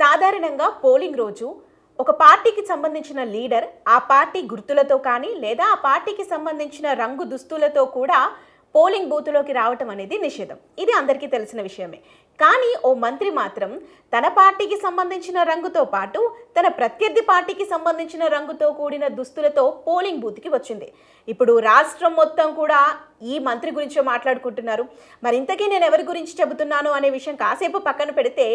సాధారణంగా పోలింగ్ రోజు ఒక పార్టీకి సంబంధించిన లీడర్ ఆ పార్టీ గుర్తులతో కానీ లేదా ఆ పార్టీకి సంబంధించిన రంగు దుస్తులతో కూడా పోలింగ్ బూత్లోకి రావటం అనేది నిషేధం. ఇది అందరికీ తెలిసిన విషయమే. కానీ ఓ మంత్రి మాత్రం తన పార్టీకి సంబంధించిన రంగుతో పాటు తన ప్రత్యర్థి పార్టీకి సంబంధించిన రంగుతో కూడిన దుస్తులతో పోలింగ్ బూత్కి వచ్చింది. ఇప్పుడు రాష్ట్రం మొత్తం కూడా ఈ మంత్రి గురించే మాట్లాడుకుంటున్నారు. మరి ఇంతకీ నేను ఎవరి గురించి చెబుతున్నాను అనే విషయం కాసేపు పక్కన పెడితే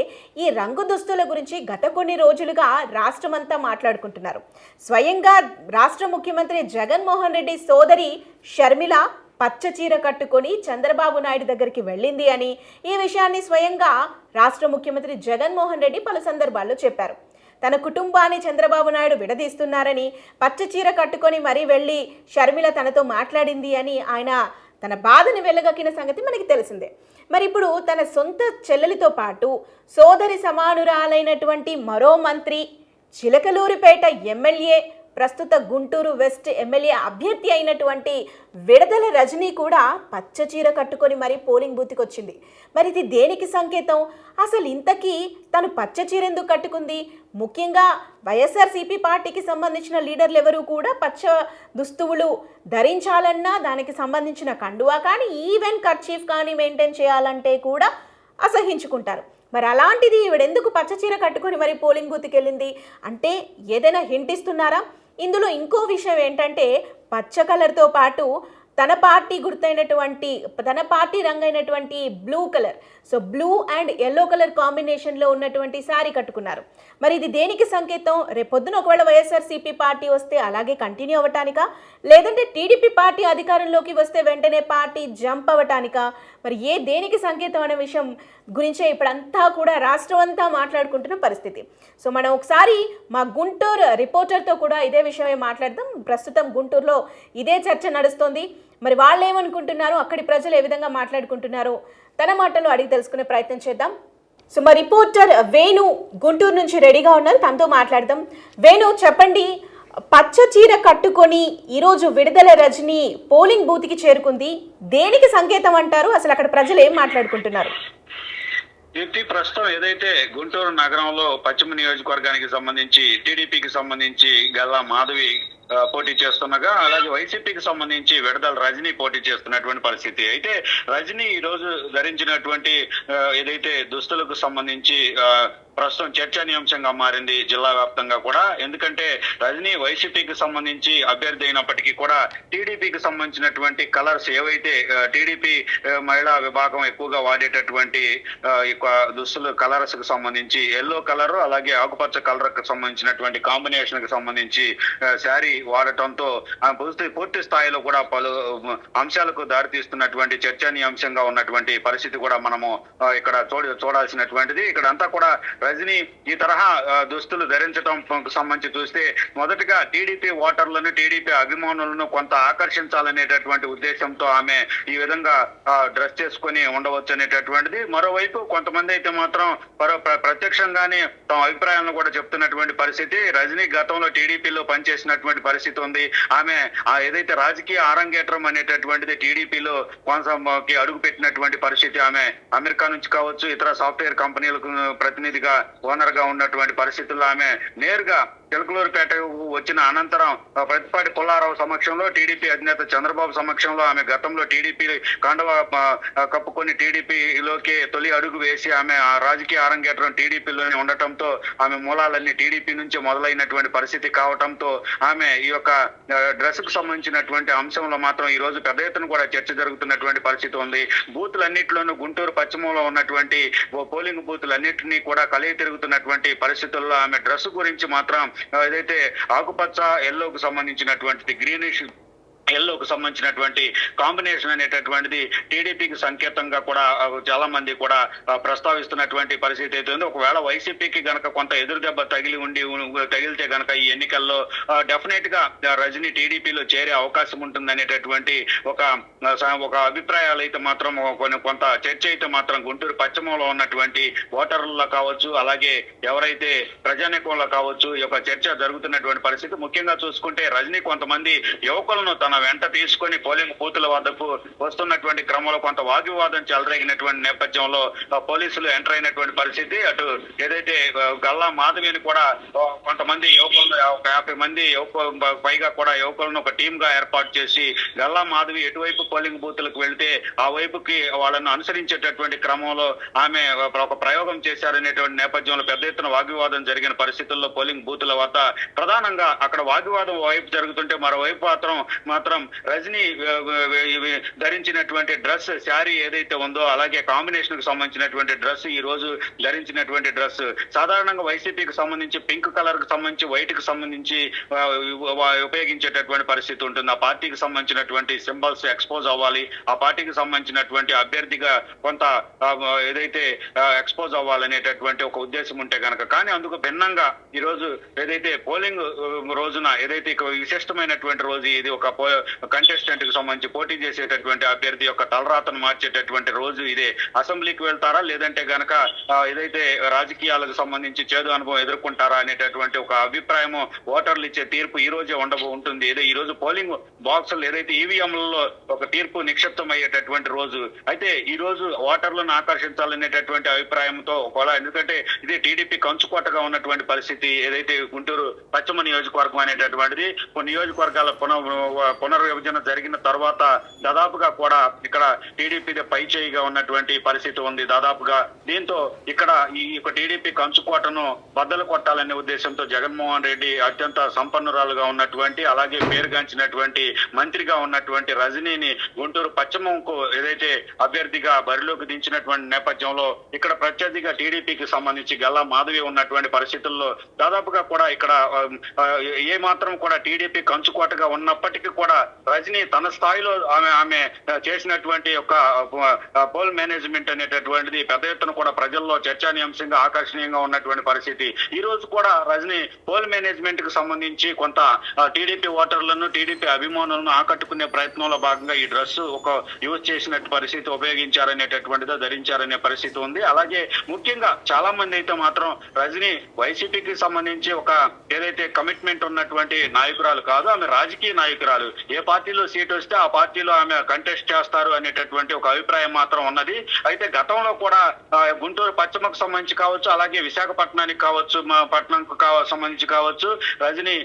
ఈ రంగు దుస్తుల గురించి గత కొన్ని రోజులుగా రాష్ట్రమంతా మాట్లాడుకుంటున్నారు. స్వయంగా రాష్ట్ర ముఖ్యమంత్రి జగన్మోహన్ రెడ్డి సోదరి షర్మిల పచ్చ చీర కట్టుకొని చంద్రబాబు నాయుడు దగ్గరికి వెళ్ళింది అని ఈ విషయాన్ని స్వయంగా రాష్ట్ర ముఖ్యమంత్రి జగన్మోహన్ రెడ్డి పలు సందర్భాల్లో చెప్పారు. తన కుటుంబాన్ని చంద్రబాబు నాయుడు విడదీస్తున్నారని పచ్చ చీర కట్టుకొని మరీ వెళ్ళి షర్మిల తనతో మాట్లాడింది అని ఆయన తన బాధని వెళ్ళగక్కిన సంగతి మనకి తెలిసిందే. మరి ఇప్పుడు తన సొంత చెల్లెలితో పాటు సోదరి సమానురాలైనటువంటి మరో మంత్రి చిలకలూరిపేట ఎమ్మెల్యే ప్రస్తుత గుంటూరు వెస్ట్ ఎమ్మెల్యే అభ్యర్థి అయినటువంటి విడదల రజనీ కూడా పచ్చ చీర కట్టుకొని మరీ పోలింగ్ బూత్కి వచ్చింది. మరి ఇది దేనికి సంకేతం? అసలు ఇంతకీ తను పచ్చ చీర ఎందుకు కట్టుకుంది? ముఖ్యంగా వైఎస్ఆర్సీపీ పార్టీకి సంబంధించిన లీడర్లు ఎవరు కూడా పచ్చ దుస్తువులు ధరించాలన్నా దానికి సంబంధించిన కండువా కానీ ఈవెన్ కర్చీఫ్ కానీ మెయింటైన్ చేయాలంటే కూడా అసహించుకుంటారు. మరి అలాంటిది ఈవిడెందుకు పచ్చ చీర కట్టుకొని మరి పోలింగ్ బూత్కి వెళ్ళింది? అంటే ఏదైనా హింట్ ఇస్తున్నారా? ఇందులో ఇంకో విషయం ఏంటంటే పచ్చ కలర్తో పాటు తన పార్టీ గుర్తైనటువంటి తన party రంగైనటువంటి blue colour so blue and yellow colour కాంబినేషన్లో ఉన్నటువంటి శారీ కట్టుకున్నారు. మరి ఇది దేనికి సంకేతం? రేపొద్దున ఒకవేళ వైఎస్ఆర్సీపీ పార్టీ వస్తే అలాగే కంటిన్యూ అవ్వటానికా? లేదంటే టీడీపీ పార్టీ అధికారంలోకి వస్తే వెంటనే పార్టీ జంప్ అవ్వటానికా? మరి ఏ దేనికి సంకేతం అనే విషయం గురించే ఇప్పుడంతా కూడా రాష్ట్రం అంతా మాట్లాడుకుంటున్న పరిస్థితి. సో మనం ఒకసారి మా గుంటూరు రిపోర్టర్తో కూడా ఇదే విషయమే మాట్లాడదాం. ప్రస్తుతం గుంటూరులో ఇదే చర్చ నడుస్తోంది. మరి వాళ్ళు ఏమనుకుంటున్నారు అక్కడి ప్రజలు ఏ విధంగా మాట్లాడుకుంటున్నారో తన మాటలు అడిగి తెలుసుకునే ప్రయత్నం చేద్దాం. సో మా రిపోర్టర్ వేణు గుంటూరు నుంచి రెడీగా ఉన్నారు. తనతో మాట్లాడదాం. వేణు చెప్పండి. పచ్చ చీర కట్టుకొని ఈరోజు విడుదల రజని పోలింగ్ బూత్కి చేరుకుంది. దేనికి సంకేతం అంటారు? అసలు అక్కడ ప్రజలు ఏం మాట్లాడుకుంటున్నారు? దీప్తి ప్రస్తుతం ఏదైతే గుంటూరు నగరంలో పశ్చిమ నియోజకవర్గానికి సంబంధించి టీడీపీకి సంబంధించి గల్లా మాధవి పోటీ చేస్తుండగా అలాగే వైసీపీకి సంబంధించి విడదల రజనీ పోటీ చేస్తున్నటువంటి పరిస్థితి. అయితే రజనీ ఈ రోజు ధరించినటువంటి ఏదైతే దుస్తులకు సంబంధించి ప్రస్తుతం చర్చనీయాంశంగా మారింది జిల్లా వ్యాప్తంగా కూడా. ఎందుకంటే రజనీ వైసీపీకి సంబంధించి అభ్యర్థి అయినప్పటికీ కూడా టీడీపీకి సంబంధించినటువంటి కలర్స్ ఏవైతే టీడీపీ మహిళా విభాగం ఎక్కువగా వాడేటటువంటి దుస్తులు కలర్స్కు సంబంధించి ఎల్లో కలర్ అలాగే ఆకుపచ్చ కలర్కు సంబంధించినటువంటి కాంబినేషన్కి సంబంధించి శారీ వాడటంతో ఆ పూర్తి పూర్తి స్థాయిలో కూడా పలు అంశాలకు దారితీస్తున్నటువంటి చర్చనీయాంశంగా ఉన్నటువంటి పరిస్థితి కూడా మనము ఇక్కడ చూడ చూడాల్సినటువంటిది. ఇక్కడ అంతా కూడా రజనీ ఈ తరహా దుస్తులు ధరించడం సంబంధించి చూస్తే మొదటగా టీడీపీ ఓటర్లను టీడీపీ అభిమానులను కొంత ఆకర్షించాలనేటటువంటి ఉద్దేశంతో ఆమె ఈ విధంగా డ్రెస్ చేసుకొని ఉండవచ్చు అనేటటువంటిది. మరోవైపు కొంతమంది అయితే మాత్రం ప్ర- ప్రత్యక్షంగానే తమ అభిప్రాయాలను కూడా చెప్తున్నటువంటి పరిస్థితి. రజనీ గతంలో టీడీపీలో పనిచేసినటువంటి పరిస్థితి ఉంది. ఆమె ఏదైతే రాజకీయ ఆరంగేట్రం అనేటటువంటిది టీడీపీలో కొనసాగి అడుగు పెట్టినటువంటి పరిస్థితి ఆమె అమెరికా నుంచి కావచ్చు ఇతర సాఫ్ట్వేర్ కంపెనీలకు ప్రతినిధిగా ఓనర్గా ఉన్నటువంటి పరిస్థితుల్లో ఆమె నేరుగా చిలకలూరుపేట వచ్చిన అనంతరం ప్రతిపాటి పుల్లారావు సమక్షంలో టీడీపీ అధినేత చంద్రబాబు సమక్షంలో ఆమె గతంలో టీడీపీ కండవ కప్పుకొని టీడీపీలోకి తొలి అడుగు వేసి ఆమె ఆ రాజకీయ అరంగేట్రం టీడీపీలోనే ఉండటంతో ఆమె మూలాలన్నీ టీడీపీ నుంచి మొదలైనటువంటి పరిస్థితి కావటంతో ఆమె ఈ యొక్క డ్రెస్కు సంబంధించినటువంటి అంశంలో మాత్రం ఈ రోజు పెద్ద ఎత్తున కూడా చర్చ జరుగుతున్నటువంటి పరిస్థితి ఉంది. బూతులన్నింటిలోనూ గుంటూరు పశ్చిమంలో ఉన్నటువంటి ఓ పోలింగ్ బూతులన్నింటినీ కూడా కలిగి తిరుగుతున్నటువంటి పరిస్థితుల్లో ఆమె డ్రెస్ గురించి మాత్రం ఏదైతే ఆకుపచ్చ ఎల్లోకి సంబంధించినటువంటిది గ్రీనిష్ ఎల్లోకి సంబంధించినటువంటి కాంబినేషన్ అనేటటువంటిది టీడీపీకి సంకేతంగా కూడా చాలా మంది కూడా ప్రస్తావిస్తున్నటువంటి పరిస్థితి అయితే ఉంది. ఒకవేళ వైసీపీకి గనక కొంత ఎదురు దెబ్బ తగిలి ఉండి తగిలితే గనక ఈ ఎన్నికల్లో డెఫినెట్గా రజని రజనీ టీడీపీలో చేరే అవకాశం ఉంటుందనేటటువంటి ఒక ఒక అభిప్రాయాలు అయితే మాత్రం కొన్ని కొంత చర్చ అయితే మాత్రం గుంటూరు పశ్చిమంలో ఉన్నటువంటి ఓటర్లలో కావచ్చు అలాగే ఎవరైతే ప్రజానీకంలో కావచ్చు ఈ యొక్క చర్చ జరుగుతున్నటువంటి పరిస్థితి. ముఖ్యంగా చూసుకుంటే రజనీ కొంతమంది యువకులను తన వెంట తీసుకొని పోలింగ్ బూతుల వద్దకు వస్తున్నటువంటి క్రమంలో కొంత వాగ్వివాదం చెలరేగినటువంటి నేపథ్యంలో పోలీసులు ఎంటర్ అయినటువంటి పరిస్థితి అటు ఏదైతే గల్లా మాధవిని కూడా కొంతమంది యువకులను ఒక యాభై మంది యువకు పైగా కూడా యువకులను ఒక టీమ్గా ఏర్పాటు చేసి గల్లా మాధవి ఎటువైపు పోలింగ్ బూతులకు వెళ్తే ఆ వైపుకి వాళ్ళను అనుసరించేటటువంటి క్రమంలో ఆమె ఒక ప్రయోగం చేశారనేటువంటి నేపథ్యంలో పెద్ద ఎత్తున వాగ్వివాదం జరిగిన పరిస్థితుల్లో పోలింగ్ బూతుల వద్ద ప్రధానంగా అక్కడ వాగ్వివాదం వైపు జరుగుతుంటే మరోవైపు మాత్రం మాత్రం రజనీ ధరించినటువంటి డ్రెస్ శారీ ఏదైతే ఉందో అలాగే కాంబినేషన్కు సంబంధించినటువంటి డ్రెస్ ఈ రోజు ధరించినటువంటి డ్రెస్. సాధారణంగా వైసీపీకి సంబంధించి పింక్ కలర్కు సంబంధించి వైట్కి సంబంధించి ఉపయోగించేటటువంటి పరిస్థితి ఉంటుంది. ఆ పార్టీకి సంబంధించినటువంటి సింబల్స్ ఎక్స్పోజ్ అవ్వాలి. ఆ పార్టీకి సంబంధించినటువంటి అభ్యర్థిగా కొంత ఏదైతే ఎక్స్పోజ్ అవ్వాలనేటటువంటి ఒక ఉద్దేశం ఉంటే కనుక కానీ అందుకు భిన్నంగా ఈ రోజు ఏదైతే పోలింగ్ రోజున ఏదైతే విశిష్టమైనటువంటి రోజు ఇది ఒక కంటెస్టెంట్కి సంబంధించి పోటీ చేసేటటువంటి అభ్యర్థి యొక్క తలరాతను మార్చేటటువంటి రోజు ఇదే. అసెంబ్లీకి వెళ్తారా? లేదంటే గనక ఏదైతే రాజకీయాలకు సంబంధించి చేదు అనుభవం ఎదుర్కొంటారా అనేటటువంటి ఒక అభిప్రాయము ఓటర్లు ఇచ్చే తీర్పు ఈ రోజే ఉండబో ఉంటుంది. ఏదో ఈ రోజు పోలింగ్ బాక్సులు ఏదైతే ఈవీఎంలలో ఒక తీర్పు నిక్షిప్తం అయ్యేటటువంటి రోజు. అయితే ఈ రోజు ఓటర్లను ఆకర్షించాలనేటటువంటి అభిప్రాయంతో ఒకవేళ ఎందుకంటే ఇది టీడీపీ కంచుకోటగా ఉన్నటువంటి పరిస్థితి ఏదైతే గుంటూరు పశ్చిమ నియోజకవర్గం అనేటటువంటిది నియోజకవర్గాల పునః పునర్విభజన జరిగిన తర్వాత దాదాపుగా కూడా ఇక్కడ టీడీపీ పై చేయిగా ఉన్నటువంటి పరిస్థితి ఉంది. దాదాపుగా దీంతో ఇక్కడ ఈ యొక్క టీడీపీ కంచుకోటను బద్దలు కొట్టాలనే ఉద్దేశంతో జగన్మోహన్ రెడ్డి అత్యంత సంపన్నురాలుగా ఉన్నటువంటి అలాగే పేరుగాంచినటువంటి మంత్రిగా ఉన్నటువంటి రజనీని గుంటూరు పశ్చిమంకు ఏదైతే అభ్యర్థిగా బరిలోకి దించినటువంటి నేపథ్యంలో ఇక్కడ ప్రత్యర్థిగా టీడీపీకి సంబంధించి గల్లా మాధవి ఉన్నటువంటి పరిస్థితుల్లో దాదాపుగా కూడా ఇక్కడ ఏ మాత్రం కూడా టీడీపీ కంచుకోటగా ఉన్నప్పటికీ కూడా రజని తన స్థాయిలో ఆమె ఆమె చేసినటువంటి యొక్క పోల్ మేనేజ్మెంట్ అనేటటువంటిది పెద్ద ఎత్తున కూడా ప్రజల్లో చర్చానీయాంశంగా ఆకర్షణీయంగా ఉన్నటువంటి పరిస్థితి. ఈ రోజు కూడా రజని పోల్ మేనేజ్మెంట్కు సంబంధించి కొంత టీడీపీ ఓటర్లను టీడీపీ అభిమానులను ఆకట్టుకునే ప్రయత్నంలో భాగంగా ఈ డ్రెస్ ఒక యూజ్ చేసినట్టు పరిస్థితి ఉపయోగించారనేటటువంటిదో ధరించారనే పరిస్థితి ఉంది. అలాగే ముఖ్యంగా చాలా మంది అయితే మాత్రం రజని వైసీపీకి సంబంధించి ఒక ఏదైతే కమిట్మెంట్ ఉన్నటువంటి నాయకురాలు కాదు ఆమె రాజకీయ నాయకురాలు. ఏ పార్టీలో సీట్ వస్తే ఆ పార్టీలో ఆమె కంటెస్ట్ చేస్తారు అనేటటువంటి ఒక అభిప్రాయం మాత్రం ఉన్నది. అయితే గతంలో కూడా గుంటూరు పశ్చిమకు సంబంధించి కావచ్చు అలాగే విశాఖపట్నానికి కావచ్చు మా సంబంధించి కావచ్చు రజనీ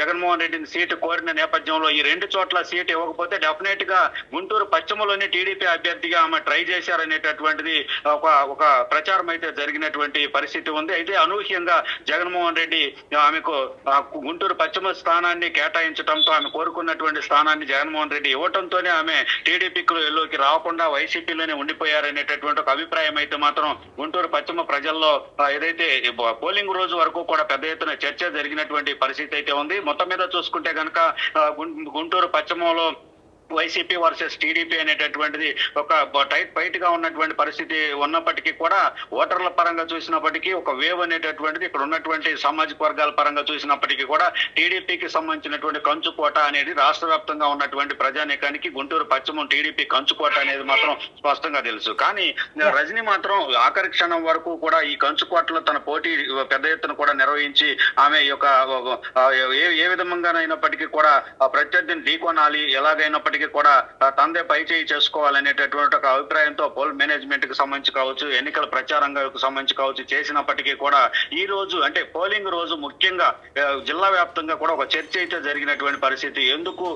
జగన్మోహన్ రెడ్డిని సీటు కోరిన నేపథ్యంలో ఈ రెండు చోట్ల సీట్ ఇవ్వకపోతే డెఫినెట్గా గుంటూరు పశ్చిమలోని టీడీపీ అభ్యర్థిగా ఆమె ట్రై చేశారనేటటువంటిది ఒక ఒక ప్రచారం అయితే జరిగినటువంటి పరిస్థితి ఉంది. అయితే అనూహ్యంగా జగన్మోహన్ రెడ్డి ఆమెకు గుంటూరు పశ్చిమ స్థానాన్ని కేటాయించడంతో ఆమె ఉన్నటువంటి స్థానాన్ని జగన్మోహన్ రెడ్డి ఇవ్వటంతోనే ఆమె టీడీపీలోకి రాకుండా వైసీపీలోనే ఉండిపోయారనేటటువంటి ఒక అభిప్రాయం అయితే మాత్రం గుంటూరు పశ్చిమ ప్రజల్లో ఏదైతే పోలింగ్ రోజు వరకు కూడా పెద్ద ఎత్తున చర్చ జరిగినటువంటి పరిస్థితి అయితే ఉంది. మొత్తం మీద చూసుకుంటే కనుక గుంటూరు పశ్చిమంలో వైసీపీ వర్సెస్ టీడీపీ అనేటటువంటిది ఒక టైట్ ఫైట్గా ఉన్నటువంటి పరిస్థితి ఉన్నప్పటికీ కూడా ఓటర్ల పరంగా చూసినప్పటికీ ఒక వేవ్ అనేటటువంటిది ఇక్కడ ఉన్నటువంటి సామాజిక వర్గాల పరంగా చూసినప్పటికీ కూడా టీడీపీకి సంబంధించినటువంటి కంచుకోట అనేది రాష్ట్ర వ్యాప్తంగా ఉన్నటువంటి ప్రజానీకానికి గుంటూరు పశ్చిమం టీడీపీ కంచుకోట అనేది మాత్రం స్పష్టంగా తెలుసు. కానీ రజనీ మాత్రం ఆఖరి క్షణం వరకు కూడా ఈ కంచుకోటలో తన పోటీ పెద్ద ఎత్తున కూడా నిర్వహించి ఆమె యొక్క ఏ విధంగానైనప్పటికీ కూడా ప్రత్యర్థిని ఢీకొనాలి ఎలాగైనప్పటికీ కూడా తందే పై చేయి చేసుకోవాలనేటటువంటి ఒక అభిప్రాయంతో పోల్ మేనేజ్మెంట్కి సంబంధించి కావచ్చు ఎన్నికల ప్రచారంగా సంబంధించి కావచ్చు చేసినప్పటికీ కూడా ఈ రోజు అంటే పోలింగ్ రోజు ముఖ్యంగా జిల్లా వ్యాప్తంగా కూడా ఒక చర్చ అయితే జరిగినటువంటి పరిస్థితి. ఎందుకు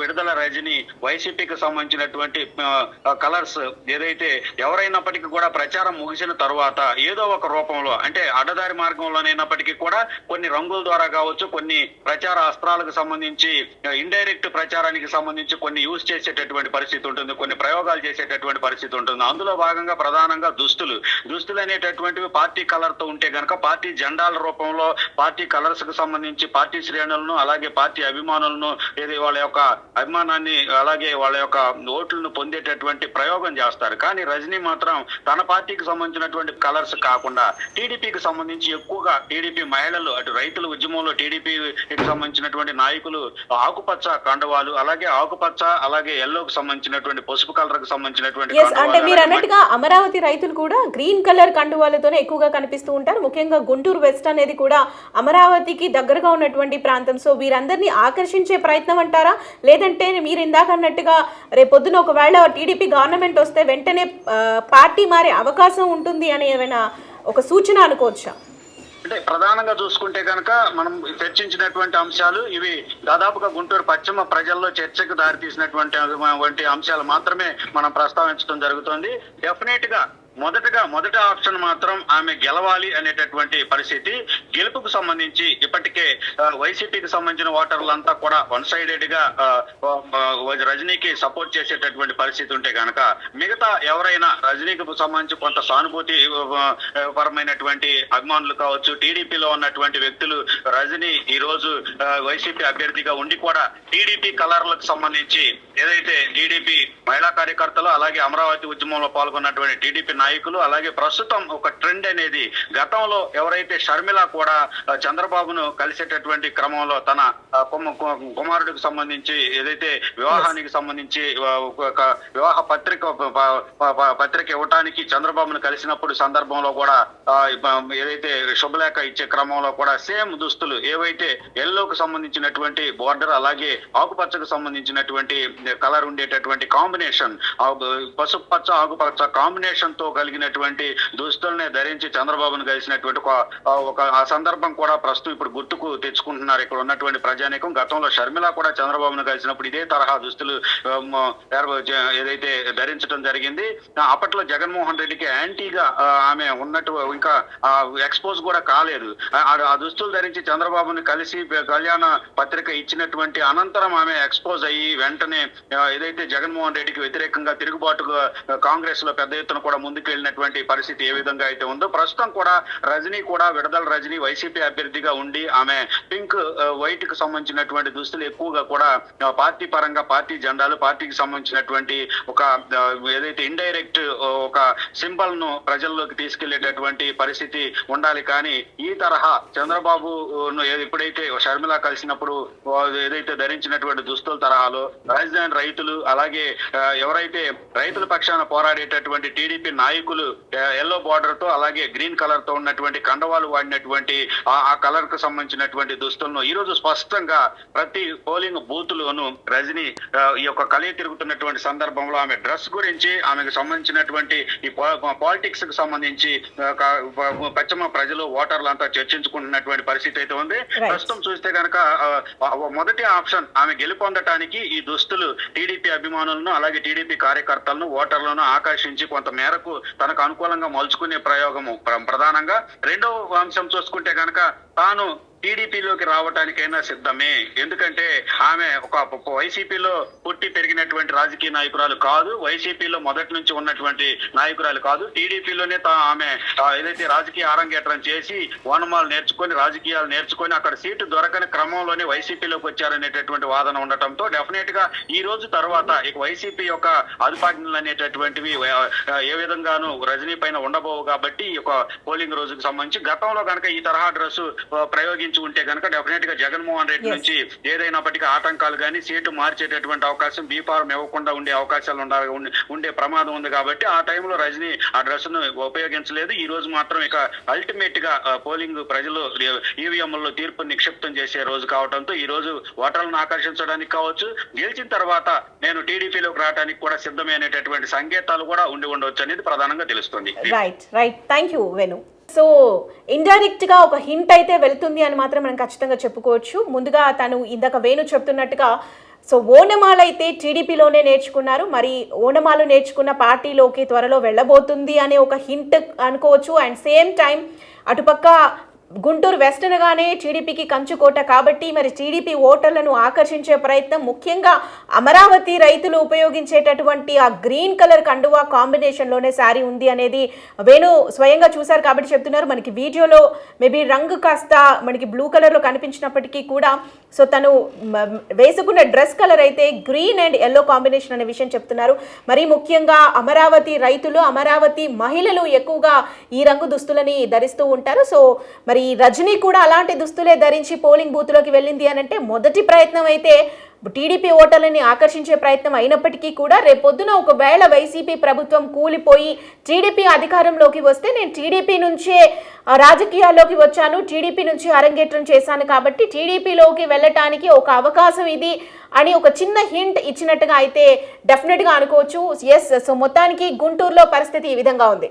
విడుదల రజని వైసీపీకి సంబంధించినటువంటి కలర్స్ ఏదైతే ఎవరైనప్పటికీ కూడా ప్రచారం ముగిసిన తర్వాత ఏదో ఒక రూపంలో అంటే అడ్డదారి మార్గంలోనైనప్పటికీ కూడా కొన్ని రంగుల ద్వారా కావచ్చు కొన్ని ప్రచార అస్త్రాలకు సంబంధించి ఇండైరెక్ట్ ప్రచారానికి సంబంధించి కొన్ని యూజ్ చేసేటటువంటి పరిస్థితి ఉంటుంది కొన్ని ప్రయోగాలు చేసేటటువంటి పరిస్థితి ఉంటుంది. అందులో భాగంగా ప్రధానంగా దుస్తులు. దుస్తులు అనేటటువంటివి పార్టీ కలర్తో ఉంటే గనక పార్టీ జెండాల రూపంలో పార్టీ కలర్స్కు సంబంధించి పార్టీ శ్రేణులను అలాగే పార్టీ అభిమానులను ఏది వాళ్ళ యొక్క అభిమానాన్ని అలాగే వాళ్ళ యొక్క ఓట్లను పొందేటటువంటి ప్రయోగం చేస్తారు. కానీ రజనీ మాత్రం తన పార్టీకి సంబంధించినటువంటి కలర్స్ కాకుండా టీడీపీకి సంబంధించి ఎక్కువగా టీడీపీ మహిళలు అటు రైతుల ఉద్యమంలో టీడీపీకి సంబంధించినటువంటి నాయకులు ఆకుపచ్చ కండవాలు అలాగే ఆకుపచ్చ అలాగే ఎల్లోకి సంబంధించినటువంటి పసుపు కలర్కు సంబంధించినటువంటి అంటే మీరు అన్నట్టుగా అమరావతి రైతులు కూడా గ్రీన్ కలర్ కండువాలతోనే ఎక్కువగా కనిపిస్తూ ఉంటారు. ముఖ్యంగా గుంటూరు వెస్ట్ అనేది కూడా అమరావతికి దగ్గరగా ఉన్నటువంటి ప్రాంతం. సో వీరందరినీ ఆకర్షించే ప్రయత్నం అంటారా? లేదంటే మీరు ఇందాక అన్నట్టుగా రేపొద్దున ఒకవేళ టీడీపీ గవర్నమెంట్ వస్తే వెంటనే పార్టీ మారే అవకాశం ఉంటుంది అని ఏమైనా ఒక సూచన అనుకోవచ్చా? అంటే ప్రధానంగా చూసుకుంటే కనుక మనం చర్చించినటువంటి అంశాలు ఇవి దాదాపుగా గుంటూరు పశ్చిమ ప్రజల్లో చర్చకు దారితీసినటువంటి వంటి అంశాలు మాత్రమే మనం ప్రస్తావించడం జరుగుతుంది. డెఫినెట్గా మొదటగా మొదటి ఆప్షన్ మాత్రం ఆమె గెలవాలి అనేటటువంటి పరిస్థితి. గెలుపుకు సంబంధించి ఇప్పటికే వైసీపీకి సంబంధించిన ఓటర్లంతా కూడా వన్ సైడెడ్గా రజనీకి సపోర్ట్ చేసేటటువంటి పరిస్థితి ఉంటే కనుక మిగతా ఎవరైనా రజనీకి సంబంధించి కొంత సానుభూతి పరమైనటువంటి అభిమానులు కావచ్చు టీడీపీలో ఉన్నటువంటి వ్యక్తులు రజనీ ఈ రోజు వైసీపీ అభ్యర్థిగా ఉండి కూడా టీడీపీ కలర్లకు సంబంధించి ఏదైతే టీడీపీ మహిళా కార్యకర్తలు అలాగే అమరావతి ఉద్యమంలో పాల్గొన్నటువంటి టీడీపీ నాయకులు అలాగే ప్రస్తుతం ఒక ట్రెండ్ అనేది గతంలో ఎవరైతే షర్మిల కూడా చంద్రబాబును కలిసేటటువంటి క్రమంలో తన కుమారుడికి సంబంధించి ఏదైతే వివాహానికి సంబంధించి ఒక వివాహ పత్రిక పత్రిక ఇవ్వటానికి చంద్రబాబును కలిసినప్పుడు సందర్భంలో కూడా ఏదైతే శుభలేఖ ఇచ్చే క్రమంలో కూడా సేమ్ దుస్తులు ఏవైతే ఎల్లోకి సంబంధించినటువంటి బోర్డర్ అలాగే ఆకుపచ్చకు సంబంధించినటువంటి కలర్ ఉండేటటువంటి కాంబినేషన్ పసుపు పచ్చ ఆకుపచ్చ కాంబినేషన్తో కలిగినటువంటి దుస్తుల్ని ధరించి చంద్రబాబును కలిసినటువంటి ఒక ఆ, సందర్భం కూడా ప్రస్తుతం ఇప్పుడు గుర్తుకు తెచ్చుకుంటున్నారు. ఇక్కడ ఉన్నటువంటి ప్రజానీకం గతంలో షర్మిల కూడా చంద్రబాబును కలిసినప్పుడు ఇదే తరహా దుస్తులు ఏదైతే ధరించడం జరిగింది అప్పట్లో జగన్మోహన్ రెడ్డికి యాంటీగా ఆమె ఉన్నట్టు ఇంకా ఎక్స్పోజ్ కూడా కాలేదు. ఆ- దుస్తులు ధరించి చంద్రబాబును కలిసి కళ్యాణ పత్రిక ఇచ్చినటువంటి అనంతరం ఆమె ఎక్స్పోజ్ అయ్యి వెంటనే ఏదైతే జగన్మోహన్ రెడ్డికి వ్యతిరేకంగా తిరుగుబాటుగా కాంగ్రెస్లో పెద్ద ఎత్తున కూడా ముందు వెళ్ళినటువంటి పరిస్థితి ఏ విధంగా అయితే ఉందో ప్రస్తుతం కూడా రజనీ కూడా విడదల రజనీ వైసీపీ అభ్యర్థిగా ఉండి ఆమె పింక్ వైట్కు సంబంధించినటువంటి దుస్తులు ఎక్కువగా కూడా పార్టీ పరంగా పార్టీ జెండాలు పార్టీకి సంబంధించినటువంటి ఒక ఏదైతే ఇండైరెక్ట్ ఒక సింబల్ను ప్రజల్లోకి తీసుకెళ్ళేటటువంటి పరిస్థితి ఉండాలి. కానీ ఈ తరహా చంద్రబాబు ను ఎప్పుడైతే షర్మిల కలిసినప్పుడు ఏదైతే ధరించినటువంటి దుస్తుల తరహాలో రాజధాని రైతులు అలాగే ఎవరైతే రైతుల పక్షాన పోరాడేటటువంటి టీడీపీ నాయకులు ఎల్లో బార్డర్తో అలాగే గ్రీన్ కలర్తో ఉన్నటువంటి కండవాలు వాడినటువంటి ఆ కలర్కు సంబంధించినటువంటి దుస్తులను ఈ రోజు స్పష్టంగా ప్రతి పోలింగ్ బూత్ లోను రజని ఈ యొక్క కలియ తిరుగుతున్నటువంటి సందర్భంలో ఆమె డ్రెస్ గురించి ఆమెకు సంబంధించినటువంటి ఈ పాలిటిక్స్కు సంబంధించి పశ్చిమ ప్రజలు ఓటర్లు అంతా చర్చించుకుంటున్నటువంటి పరిస్థితి అయితే ఉంది. ప్రస్తుతం చూస్తే కనుక మొదటి ఆప్షన్ ఆమె గెలుపొందటానికి ఈ దుస్తులు టీడీపీ అభిమానులను అలాగే టీడీపీ కార్యకర్తలను ఓటర్లను ఆకర్షించి కొంత మేరకు తనకు అనుకూలంగా మలుచుకునే ప్రయోగము ప్రధానంగా రెండవ అంశం చూసుకుంటే కనుక తాను టీడీపీలోకి రావటానికైనా సిద్ధమే. ఎందుకంటే ఆమె ఒక వైసీపీలో పుట్టి పెరిగినటువంటి రాజకీయ నాయకురాలు కాదు వైసీపీలో మొదటి నుంచి ఉన్నటువంటి నాయకురాలు కాదు. టీడీపీలోనే తా ఆమె ఏదైతే రాజకీయ ఆరంగేట్రం చేసి ఓనమాలు నేర్చుకొని రాజకీయాలు నేర్చుకొని అక్కడ సీటు దొరకని క్రమంలోనే వైసీపీలోకి వచ్చారనేటటువంటి వాదన ఉండటంతో డెఫినెట్గా ఈ రోజు తర్వాత ఇక వైసీపీ యొక్క అదుపాజ్ఞలు అనేటటువంటివి ఏ విధంగానూ రజనీ పైన ఉండబోవు కాబట్టి ఈ యొక్క పోలింగ్ రోజుకు సంబంధించి గతంలో కనుక ఈ తరహా డ్రెస్ ప్రయోగించి ఉంటే కనుక డెఫినెట్గా జగన్మోహన్ రెడ్డి. నుంచి ఏదైనప్పటికీ ఆటంకాలు కానీ సీటు మార్చేటటువంటి అవకాశం బీ ఫారం ఇవ్వకుండా ఉండే అవకాశాలు ఉండ ప్రమాదం ఉంది కాబట్టి ఆ టైంలో రజనీ ఆ డ్రెస్ను ఉపయోగించలేదు. ఈ రోజు మాత్రం ఇక అల్టిమేట్గా పోలింగ్ ప్రజలు ఈవీఎం లో తీర్పు నిక్షిప్తం చేసే రోజు కావడంతో ఈ రోజు ఓటర్లను ఆకర్షించడానికి కావచ్చు గెలిచిన తర్వాత నేను టీడీపీలోకి రావడానికి కూడా సిద్ధమైనటువంటి సంకేతాలు కూడా ఉండి ఉండవచ్చు అనేది ప్రధానంగా తెలుస్తుంది. Right right thank you Venu so ఇండైరెక్ట్గా ఒక హింట్ అయితే వెళ్తుంది అని మాత్రం మనం ఖచ్చితంగా చెప్పుకోవచ్చు. ముందుగా తను ఇందాక వేణు చెప్తున్నట్టుగా సో ఓనమాలు అయితే టీడీపీలోనే నేర్చుకున్నారు. మరి ఓనమాలు నేర్చుకున్న పార్టీలోకి త్వరలో వెళ్ళబోతుంది అనే ఒక హింట్ అనుకోవచ్చు. అండ్ సేమ్ టైం అటుపక్క గుంటూరు వెస్ట్ అనగానే టీడీపీకి కంచుకోట కాబట్టి మరి టీడీపీ ఓటర్లను ఆకర్షించే ప్రయత్నం ముఖ్యంగా అమరావతి రైతులు ఉపయోగించేటటువంటి ఆ గ్రీన్ కలర్ కండువా కాంబినేషన్లోనే శారీ ఉంది అనేది వేణు స్వయంగా చూశారు కాబట్టి చెప్తున్నారు. మనకి వీడియోలో మేబీ రంగు కాస్త మనకి బ్లూ కలర్లో కనిపించినప్పటికీ కూడా సో తను వేసుకున్న డ్రెస్ కలర్ అయితే గ్రీన్ అండ్ ఎల్లో కాంబినేషన్ అనే విషయం చెప్తున్నారు. మరి ముఖ్యంగా అమరావతి రైతులు అమరావతి మహిళలు ఎక్కువగా ఈ రంగు దుస్తులని ధరిస్తూ ఉంటారు. సో మరి మరి రజనీ కూడా అలాంటి దుస్తులే ధరించి పోలింగ్ బూత్లోకి వెళ్ళింది అని అంటే మొదటి ప్రయత్నం అయితే టీడీపీ ఓటర్లని ఆకర్షించే ప్రయత్నం అయినప్పటికీ కూడా రేపొద్దున ఒకవేళ వైసీపీ ప్రభుత్వం కూలిపోయి టీడీపీ అధికారంలోకి వస్తే నేను టీడీపీ నుంచే రాజకీయాల్లోకి వచ్చాను టీడీపీ నుంచి అరంగేట్రం చేశాను కాబట్టి టీడీపీలోకి వెళ్ళటానికి ఒక అవకాశం ఇది అని ఒక చిన్న హింట్ ఇచ్చినట్టుగా అయితే డెఫినెట్గా అనుకోవచ్చు. ఎస్ సో మొత్తానికి గుంటూరులో పరిస్థితి ఈ విధంగా ఉంది.